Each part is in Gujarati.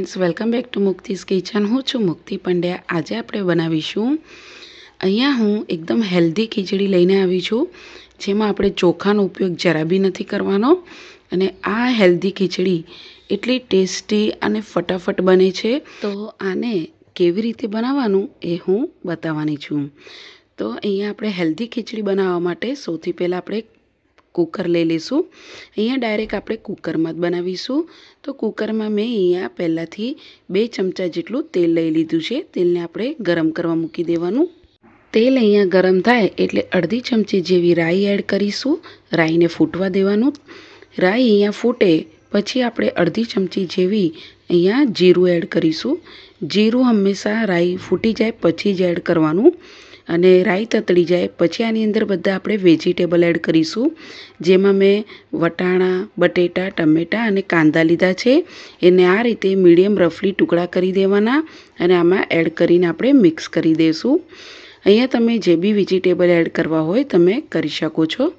Friends welcome back to Mukti's kitchen હું છું મુક્તિ પંડ્યા. આજે આપણે બનાવીશું, અહીંયા હું એકદમ હેલ્ધી ખીચડી લઈને આવી છું, જેમાં આપણે ચોખાનો ઉપયોગ જરા બી નથી કરવાનો. અને આ હેલ્ધી ખીચડી એટલી ટેસ્ટી અને ફટાફટ બને છે. તો આને કેવી રીતે બનાવવાનું એ હું બતાવવાની છું. તો અહીંયા આપણે હેલ્ધી ખીચડી બનાવવા માટે સૌથી પહેલાં આપણે કુકર લઈ લઈશું. અહીંયા ડાયરેક્ટ આપણે કુકરમાં જ બનાવીશું. તો કુકરમાં મેં અહીંયા પહેલાંથી બે ચમચા જેટલું તેલ લઈ લીધું છે. તેલને આપણે ગરમ કરવા મૂકી દેવાનું. તેલ અહીંયા ગરમ થાય એટલે અડધી ચમચી જેવી રાઈ એડ કરીશું. રાઈને ફૂટવા દેવાનું. રાઈ અહીંયા ફૂટે પછી આપણે અડધી ચમચી જેવી અહીંયા જીરું એડ કરીશું. જીરું હંમેશા રાઈ ફૂટી જાય પછી જ એડ કરવાનું. અને રાઈ તતળી જાય. પછી આની અંદર બધા આપણે વેજીટેબલ એડ કરીશું. જેમાં મેં વટાણા, બટેટા, ટમેટાં અને કાંદા લીધા છે. એને આ રીતે મીડિયમ રફલી ટુકડા કરી દેવાના અને આમાં એડ કરીને આપણે મિક્સ કરી દઈશું અહીંયા તમે જે બી વેજીટેબલ એડ કરવા હોય તમે કરી શકો છો.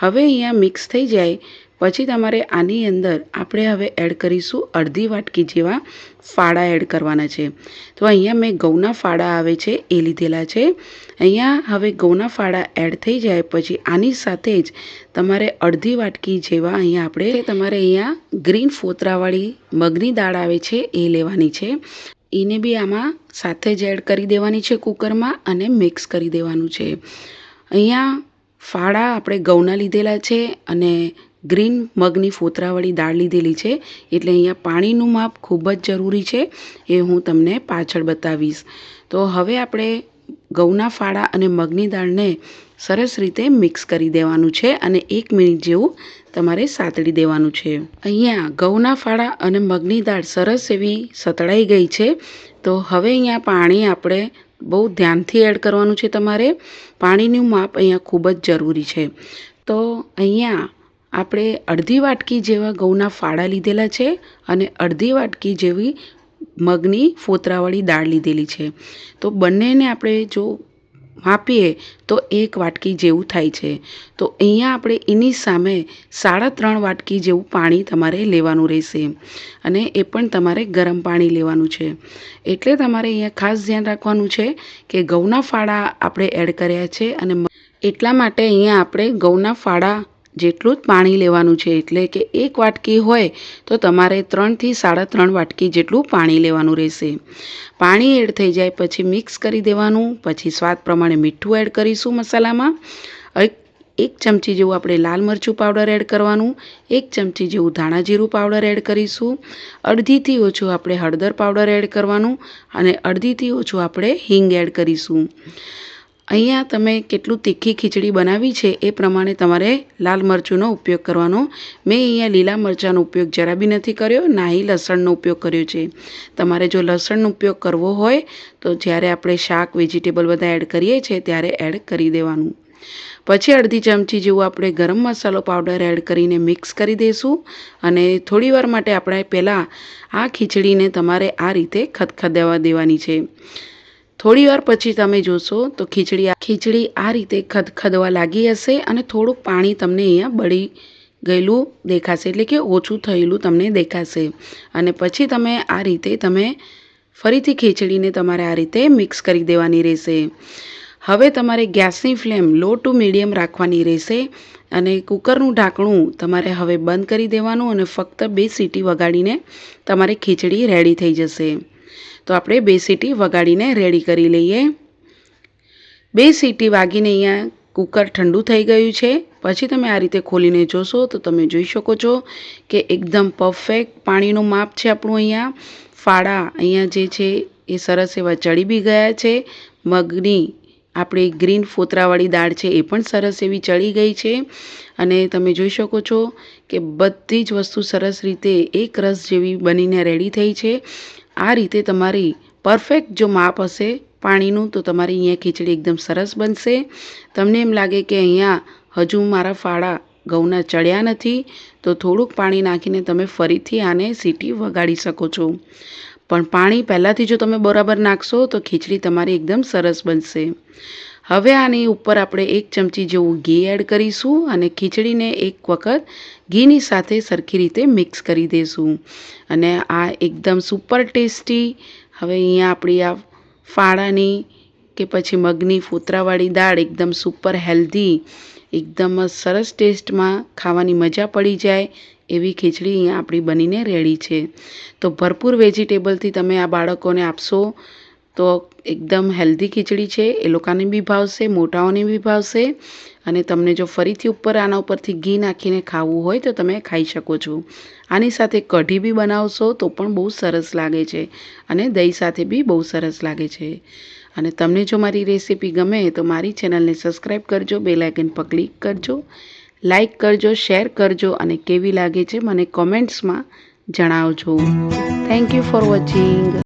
હવે અહીંયા મિક્સ થઈ જાય. પછી તમારે આની અંદર આપણે હવે એડ કરીશું અડધી વાટકી જેવા ફાળા એડ કરવાના છે. તો અહીંયા મેં ઘઉંના ફાળા આવે છે, એ લીધેલા છે. અહીંયા હવે ઘઉંના ફાળા એડ થઈ જાય પછી આની સાથે જ તમારે અડધી વાટકી જેવા અહીંયા આપણે તમારે અહીંયા ગ્રીન ફોતરાવાળી મગની દાળ આવે છે, એ લેવાની છે. એને બી આમાં સાથે જ એડ કરી દેવાની છે કુકરમાં અને મિક્સ કરી દેવાનું છે. અહીંયા ફાળા આપણે ઘઉંના લીધેલા છે અને ગ્રીન મગની ફોતરાવાળી દાળ લીધેલી છે. એટલે અહીંયા પાણીનું માપ ખૂબ જ જરૂરી છે એ હું તમને પાછળ બતાવીશ. તો હવે આપણે ઘઉંના ફાળા અને મગની દાળને સરસ રીતે મિક્સ કરી દેવાનું છે અને એક મિનિટ જેવું તમારે સાતળી દેવાનું છે. અહીંયા ઘઉંના ફાળા અને મગની દાળ સરસ એવી સતળાઈ ગઈ છે. તો હવે અહીંયા પાણી આપણે બહુ ધ્યાનથી એડ કરવાનું છે તમારે. પાણીનું માપ અહીંયા ખૂબ જ જરૂરી છે. તો અહીંયા આપણે અડધી વાટકી જેવા ઘઉંના ફાળા લીધેલા છે અને અડધી વાટકી જેવી મગની ફોતરાવાળી દાળ લીધેલી છે. તો બંનેને આપણે જો માપીએ તો એક વાટકી જેવું થાય છે. તો અહીંયા આપણે એની સામે સાડા ત્રણ વાટકી જેવું પાણી તમારે લેવાનું રહેશે અને એ પણ તમારે ગરમ પાણી લેવાનું છે. એટલે તમારે અહીંયા ખાસ ધ્યાન રાખવાનું છે કે ઘઉંના ફાળા આપણે એડ કર્યા છે અને એટલા માટે અહીંયા આપણે ઘઉંના ફાળા જેટલું જ પાણી લેવાનું છે એટલે કે એક વાટકી હોય તો તમારે ત્રણથી સાડા ત્રણ વાટકી જેટલું પાણી લેવાનું રહેશે. પાણી એડ થઈ જાય પછી મિક્સ કરી દેવાનું, પછી સ્વાદ પ્રમાણે મીઠું એડ કરીશું મસાલામાં. એક એક ચમચી જેવું આપણે લાલ મરચું પાવડર એડ કરવાનું, એક ચમચી જેવું ધાણા જીરું પાવડર એડ કરીશું. અડધીથી ઓછું આપણે હળદર પાવડર એડ કરવાનું અને અડધીથી ઓછું આપણે હિંગ એડ કરીશું. અહીંયા તમે કેટલું તીખી ખીચડી બનાવી છે એ પ્રમાણે તમારે લાલ મરચુંનો ઉપયોગ કરવાનો. મેં અહીંયા લીલા મરચાંનો ઉપયોગ જરા બી નથી કર્યો ના ही લસણનો ઉપયોગ કર્યો છે. તમારે જો લસણનો ઉપયોગ કરવો હોય, તો જ્યારે આપણે શાક, વેજીટેબલ બધા એડ કરીએ છીએ, ત્યારે એડ કરી દેવાનું. પછી અડધી ચમચી જેવું આપણે ગરમ મસાલો પાવડર એડ કરીને મિક્સ કરી દઈશું અને થોડીવાર માટે આપણે પહેલાં આ ખીચડીને તમારે આ રીતે ખદખદાવા દેવાની છે. થોડી વાર પછી તમે જોશો તો ખીચડી ખીચડી આ રીતે ખદખદવા લાગી હશે અને થોડુંક પાણી તમને અહીંયા બળી ગયેલું દેખાશે. એટલે કે ઓછું થયેલું તમને દેખાશે. અને પછી તમે આ રીતે તમે ફરીથી ખીચડીને તમારે આ રીતે મિક્સ કરી દેવાની રહેશે. હવે તમારે ગેસની ફ્લેમ લો ટુ મીડિયમ રાખવાની રહેશે અને કુકરનું ઢાંકણું તમારે હવે બંધ કરી દેવાનું અને ફક્ત બે સીટી વગાડીને તમારી ખીચડી રેડી થઈ જશે. તો આપણે બે સીટી વગાડીને રેડી કરી લઈએ. બે સીટી વાગીને અહીંયા કુકર ઠંડુ થઈ ગયું છે. પછી તમે આ રીતે ખોલીને જોશો તો તમે જોઈ શકો છો કે એકદમ પરફેક્ટ પાણીનું માપ છે આપણું અહીંયા. ફાળા અહીંયા જે છે એ સરસ એવા ચડી બી ગયા છે. મગની આપણી ગ્રીન ફોતરાવાળી દાળ છે એ પણ સરસ એવી ચડી ગઈ છે. અને તમે જોઈ શકો છો કે બધી જ વસ્તુ સરસ રીતે એક રસ જેવી બનીને રેડી થઈ છે. આ રીતે તમારી પરફેક્ટ જો માપ હશે પાણીનું, તો તમારી અહીંયા ખીચડી એકદમ સરસ બનશે. તમને એમ લાગે કે અહીંયા હજુ મારા ફાળા ઘઉંના ચડ્યા નથી, તો થોડુંક પાણી નાખીને તમે ફરીથી આને સીટી વગાડી શકો છો. પણ પાણી પહેલાંથી જો તમે બરાબર નાખશો, તો ખીચડી તમારી એકદમ સરસ બનશે. હવે આની ઉપર આપણે એક ચમચી જેવું ઘી એડ કરીશું અને ખીચડીને એક વખત ઘીની સાથે સરખી રીતે મિક્સ કરી દઈશું અને આ એકદમ સુપર ટેસ્ટી હવે અહીંયા આપણી આ ફાળાની કે પછી મગની ફોતરાવાળી દાળ એકદમ સુપર હેલ્ધી એકદમ સરસ ટેસ્ટમાં ખાવાની મજા પડી જાય એવી ખીચડી અહીંયા આપણી બનીને રેડી છે. તો ભરપૂર વેજીટેબલથી તમે આ બાળકોને આપશો તો એકદમ હેલ્ધી ખીચડી છે. એ લોકોને બી ભાવશે, મોટાઓને બી ભાવશે. અને તમને જો ફરીથી ઉપર આના ઉપરથી ઘી નાખીને ખાવું હોય તો તમે ખાઈ શકો છો. આની સાથે કઢી બી બનાવશો તો પણ બહુ સરસ લાગે છે. અને દહીં સાથે બી બહુ સરસ લાગે છે. અને તમને જો મારી રેસીપી ગમે તો મારી ચેનલને સબસ્ક્રાઈબ કરજો બે આઇકન પર ક્લિક કરજો. લાઇક કરજો, શેર કરજો અને કેવી લાગે છે મને કોમેન્ટ્સમાં જણાવજો. Thank you for watching.